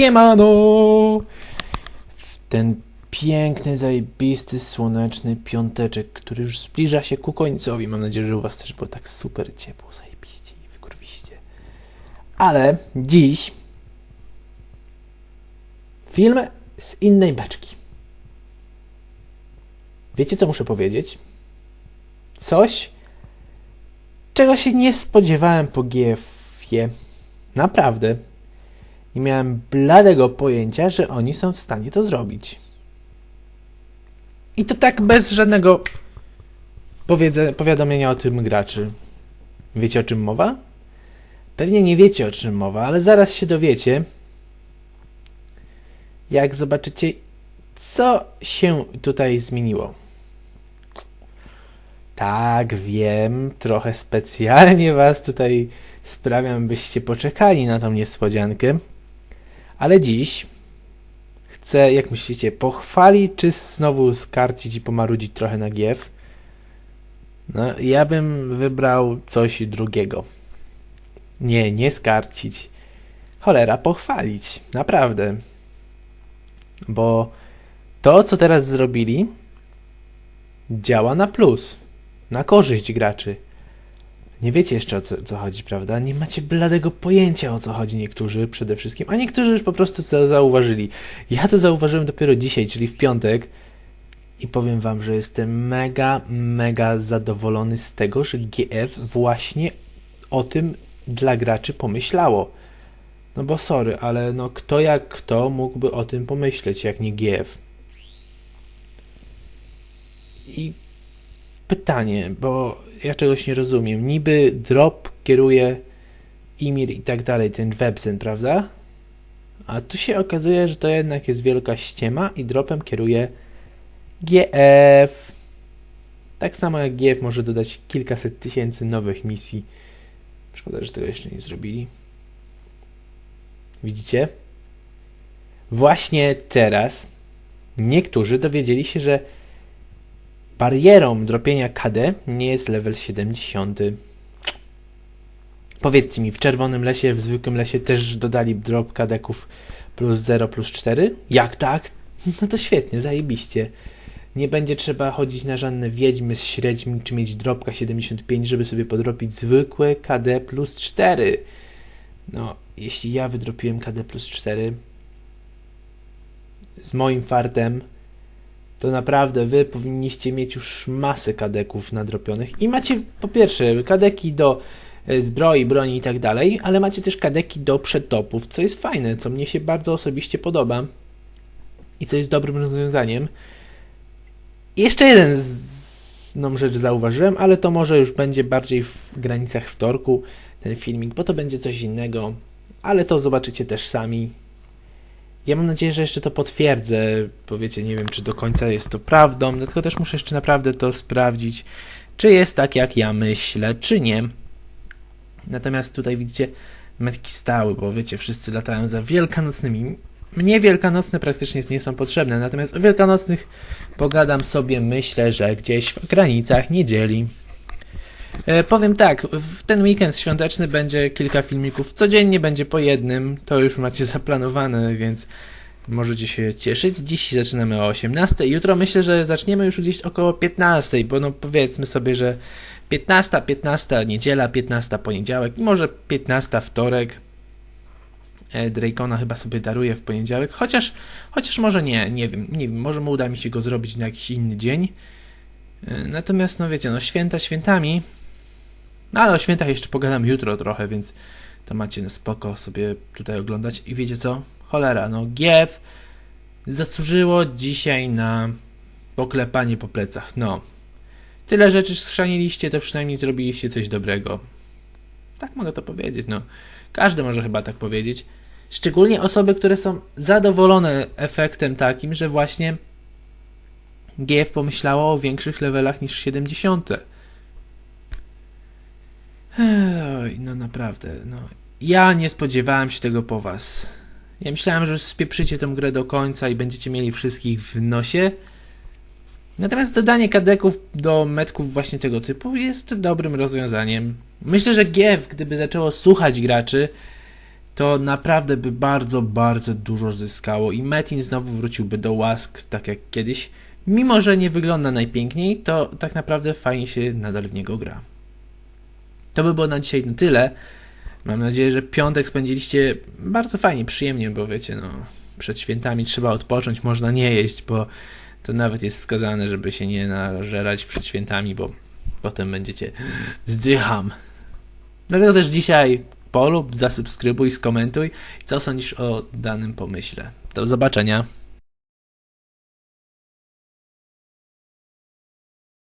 Siemano! W ten piękny, zajebisty, słoneczny piąteczek, który już zbliża się ku końcowi. Mam nadzieję, że u Was też było tak super ciepło, zajebiście i wykurwiście. Ale dziś film z innej beczki. Wiecie, co muszę powiedzieć? Coś, czego się nie spodziewałem po GF-ie. Naprawdę nie miałem bladego pojęcia, że oni są w stanie to zrobić. I to tak bez żadnego powiadomienia o tym graczy. Wiecie o czym mowa? Pewnie nie wiecie o czym mowa, ale zaraz się dowiecie, jak zobaczycie, co się tutaj zmieniło. Tak, wiem, trochę specjalnie was tutaj sprawiam, byście poczekali na tą niespodziankę. Ale dziś chcę, jak myślicie, pochwalić, czy znowu skarcić i pomarudzić trochę na GF? No, ja bym wybrał coś drugiego. Nie, nie skarcić. Cholera, pochwalić. Naprawdę. Bo to, co teraz zrobili, działa na plus. Na korzyść graczy. Nie wiecie jeszcze o co, co chodzi, prawda? Nie macie bladego pojęcia o co chodzi niektórzy przede wszystkim, a niektórzy już po prostu to zauważyli. Ja to zauważyłem dopiero dzisiaj, czyli w piątek i powiem wam, że jestem mega, mega zadowolony z tego, że GF właśnie o tym dla graczy pomyślało. No bo sorry, ale no kto jak kto mógłby o tym pomyśleć, jak nie GF? I pytanie, bo czegoś nie rozumiem. Niby drop kieruje Imir i tak dalej, ten Websen, prawda? A tu się okazuje, że to jednak jest wielka ściema i dropem kieruje GF. Tak samo jak GF może dodać kilkaset tysięcy nowych misji. Szkoda, że tego jeszcze nie zrobili. Widzicie? Właśnie teraz niektórzy dowiedzieli się, że barierą dropienia KD nie jest level 70. Powiedzcie mi, w czerwonym lesie, w zwykłym lesie też dodali drop kadeków plus 0, plus 4? Jak tak? No to świetnie, zajebiście. Nie będzie trzeba chodzić na żadne wiedźmy z średźmi, czy mieć dropka 75, żeby sobie podrobić zwykłe KD plus 4. No, jeśli ja wydropiłem KD plus 4 z moim fartem, to naprawdę wy powinniście mieć już masę kadeków nadropionych i macie po pierwsze kadeki do e, zbroi, broni i tak dalej, ale macie też kadeki do przetopów, co jest fajne, co mnie się bardzo osobiście podoba i co jest dobrym rozwiązaniem. Jeszcze jeden z no, rzecz zauważyłem, ale to może już będzie bardziej w granicach wtorku ten filmik, bo to będzie coś innego, ale to zobaczycie też sami. Ja mam nadzieję, że jeszcze to potwierdzę. Powiecie, nie wiem, czy do końca jest to prawdą, dlatego też muszę jeszcze naprawdę to sprawdzić, czy jest tak, jak ja myślę, czy nie. Natomiast tutaj widzicie metki stały, bo wiecie, wszyscy latają za wielkanocnymi. Mnie wielkanocne praktycznie nie są potrzebne, natomiast o wielkanocnych pogadam sobie, myślę, że gdzieś w granicach niedzieli. E, powiem tak, w ten weekend świąteczny będzie kilka filmików. Codziennie będzie po jednym. To już macie zaplanowane, więc możecie się cieszyć. Dziś zaczynamy o 18. Jutro myślę, że zaczniemy już gdzieś około 15, bo no powiedzmy sobie, że 15, 15 niedziela, 15 poniedziałek i może 15 wtorek. E, Dracona chyba sobie daruje w poniedziałek, chociaż, chociaż może nie, nie wiem, nie wiem, może mu uda mi się go zrobić na jakiś inny dzień. E, Natomiast, no wiecie, no święta świętami, no ale o świętach jeszcze pogadam jutro trochę, więc to macie na spoko sobie tutaj oglądać. I wiecie co? Cholera, no GF zasłużyło dzisiaj na poklepanie po plecach. No. Tyle rzeczy schrzaniliście, to przynajmniej zrobiliście coś dobrego. Tak mogę to powiedzieć, no. Każdy może chyba tak powiedzieć. Szczególnie osoby, które są zadowolone efektem takim, że właśnie GF pomyślało o większych levelach niż 70. Oj, no naprawdę, no. Ja nie spodziewałem się tego po was. Ja myślałem, że spieprzycie tę grę do końca i będziecie mieli wszystkich w nosie. Natomiast dodanie kadeków do metków właśnie tego typu jest dobrym rozwiązaniem. Myślę, że GF, gdyby zaczęło słuchać graczy, to naprawdę by bardzo, bardzo dużo zyskało i Metin znowu wróciłby do łask, tak jak kiedyś. Mimo, że nie wygląda najpiękniej, to tak naprawdę fajnie się nadal w niego gra. To by było na dzisiaj na tyle. Mam nadzieję, że piątek spędziliście bardzo fajnie, przyjemnie, bo wiecie, no, przed świętami trzeba odpocząć, można nie jeść, bo to nawet jest wskazane, żeby się nie nażerać przed świętami, bo potem będziecie zdycham. Dlatego też dzisiaj polub, zasubskrybuj, skomentuj, co sądzisz o danym pomyśle. Do zobaczenia.